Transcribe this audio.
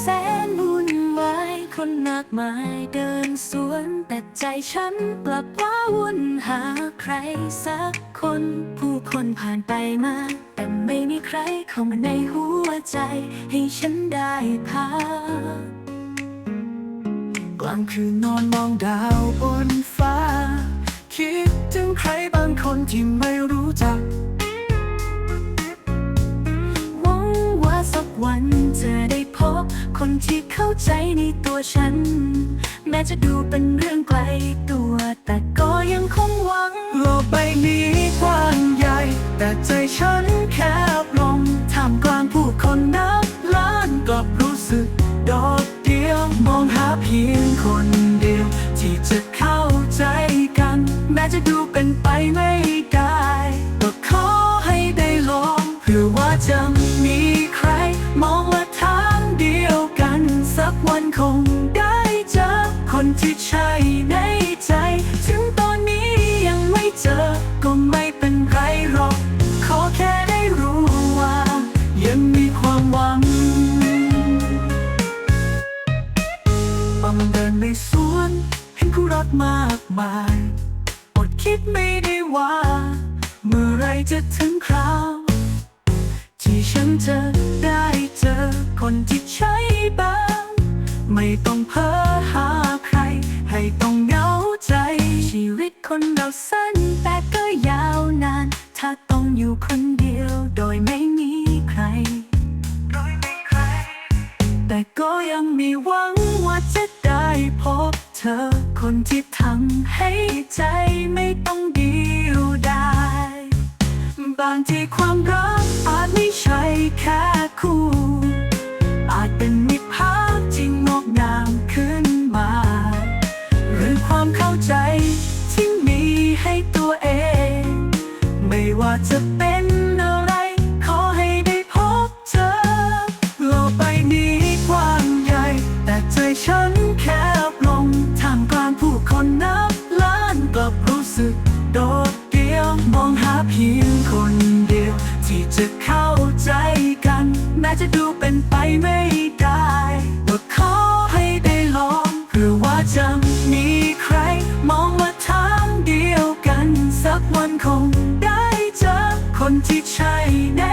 แสนวุ่นวายคนมากมายเดินสวน แต่ใจฉันกลับว้าวุ่นหาใครสักคน ผู้คนผ่านไปมา แต่ไม่มีใครเข้ามาในหัวใจ ให้ฉันได้พักกลางคืนนอนมองดาวบนฟ้า คิดถึงใครบางคนที่ไม่รู้จักหวังว่าสักวัน คนที่เข้าใจในตัวฉัน แม้จะดูเป็นเรื่องไกลตัว แต่ก็ยังคงหวัง โลกใบนี้กว้างใหญ่ แต่ใจฉันแคบลงท่ามกลางผู้คนนับล้านกลับรู้สึก โดดเดี่ยวมองหาเพียงคน คงได้เจอคนที่ใช่ในใจ ถึงตอนนี้ยังไม่เจอ ก็ไม่เป็นไรหรอก ขอแค่ได้รู้ว่า ยังมีความหวังบางเดินในสวน เห็นผู้รักมากมาย อดคิดไม่ได้ว่า เมื่อไรจะถึงคราว ที่ฉันจะได้เจอคนที่ใช่บ้าง ไม่ต้องเพ้อหาใคร ให้ต้องเหงาใจ ชีวิตคนเราสั้นแต่ก็ยาวนาน ถ้าต้องอยู่คนเดียวโดยไม่มีใคร แต่ก็ยังมีหวังว่าจะได้พบเธอ คนที่ทำให้ใจไม่ต้องเดียวดายบางทีความรักอาจไม่ใช่แค่คู่ จะเป็นอะไร ขอให้ได้พบเธอ โลกใบนี้กว้างใหญ่ แต่ใจฉันแคบลงท่ามกลางผู้คนนับล้านกลับรู้สึกโดดเดี่ยวมองหาเพียงคนเดียว ที่จะเข้าใจกัน แม้จะดูเป็นไปไม่ได้ก็ขอให้ได้ลองเพื่อว่าจะมีใคร มองว่าทางเดียวกันสักวันคง ที่ใช่แน